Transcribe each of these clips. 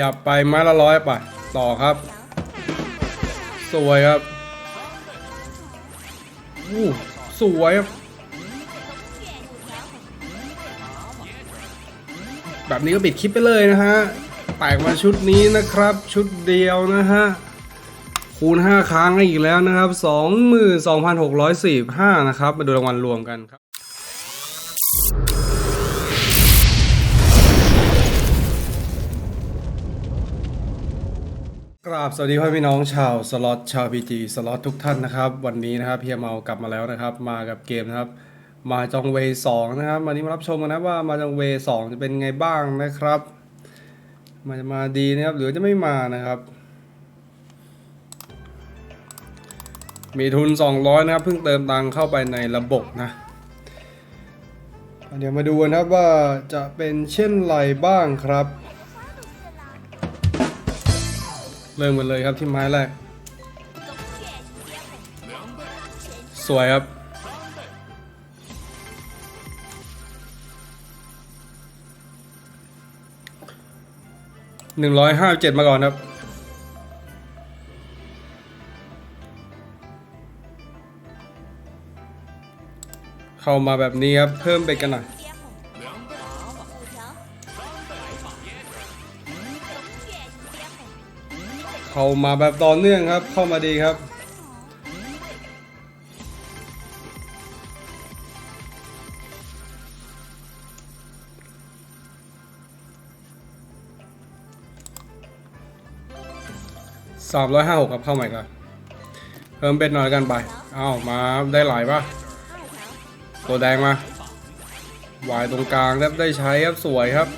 ยับไปไม้ละร้อยไปต่อครับ สวยครับอู้สวยครับแบบนี้ก็ปิดคลิปไปเลยนะฮะ แตกมาชุดนี้นะครับ ชุดเดียวนะฮะ คูณ 5 ครั้งอีกแล้วนะครับ 22,645 นะครับ มาดูรางวัลรวมกันครับ ราบสวัสดีพ่อพี่น้องชาวสล็อตชาวพีจีสล็อตทุกท่านนะครับ วันนี้นะครับเฮียเมากลับมาแล้วนะครับ มากับเกมนะครับ มาจองเวย์สองนะครับวันนี้มารับชมกันนะว่ามาจองเวย์สองจะเป็นไงบ้างนะครับ มันจะมาดีนะครับ หรือจะไม่มานะครับ มีทุน 200 นะครับเพิ่งเติมตังเข้าไปในระบบนะ เดี๋ยวมาดูกันครับว่าจะเป็นเช่นไรบ้างครับ เริ่มกันเลยครับที่ไม้แรก สวยครับ หนึ่งร้อยห้าเจ็ดมาก่อนครับเข้ามาแบบนี้ครับ เพิ่มไปกันหน่อย เข้ามาแบบต่อเนื่องครับ เข้ามาดีครับ สามร้อยห้าหกครับเข้าใหม่ก่อนเพิ่มเป็นหน่อยกันไป เอามาได้หลายปะตัวแดงมาวายตรงกลางครับได้ใช้ครับสวยครับ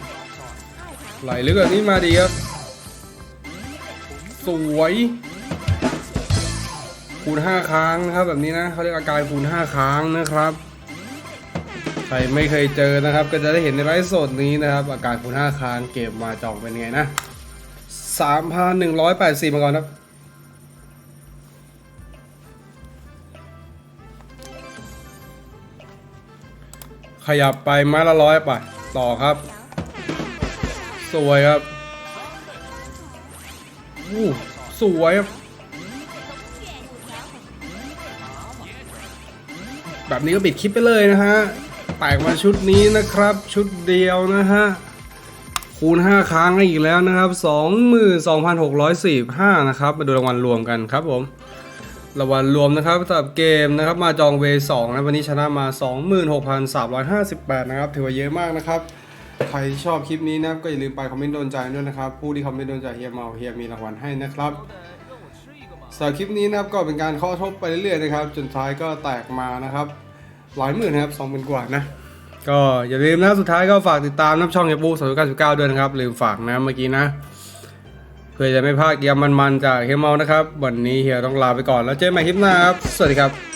ไหลลึกแบบนี้มาดีครับ สวย คูณ5ครั้งนะครับแบบนี้นะเขาเรียกอาการคูณ5ครั้งนะครับใครไม่เคยเจอนะครับ ก็จะได้เห็นในไลฟ์สดนี้นะครับ อาการคูณ5ครั้งเก็บมาจองเป็นไงนะ3,180มาก่อนครับขยับไปไม้ละร้อยไป ต่อครับ สวยครับ อู้สวยแบบนี้ก็ปิดคลิปไปเลยนะฮะ แตกมาชุดนี้นะครับ ชุดเดียวนะฮะ คูณ 5 ครั้งอีกแล้วนะครับ 22,645 นะครับ มาดูรางวัลรวมกันครับผม รางวัลรวมนะครับสำหรับเกมนะครับ มาจองเวสองนะ วันนี้ชนะมา 26,358 นะครับ ถือว่าเยอะมากนะครับ ใครที่ชอบคลิปนี้นะครับก็อย่าลืมไปคอมเมนต์โดนใจด้วยนะครับ ผู้ที่คอมเมนต์โดนใจเฮียเมาเฮียมีรางวัลให้นะครับสำหรับคลิปนี้นะครับก็เป็นการเคาะทบไปเรื่อยๆนะครับ จนท้ายก็แตกมานะครับหลายหมื่นนะครับสองหมื่นกว่านะก็อย่าลืมนะสุดท้ายก็ฝากติดตามน้ำช่องเฮียปูสองเก้าสิบเก้าด้วยนะครับลืมฝากนะเมื่อกี้นะเพื่อจะไม่พลาดเกมมันๆจากเฮียเมานะครับ วันนี้เฮียต้องลาไปก่อนแล้วเจอกันใหม่คลิปหน้าครับสวัสดีครับ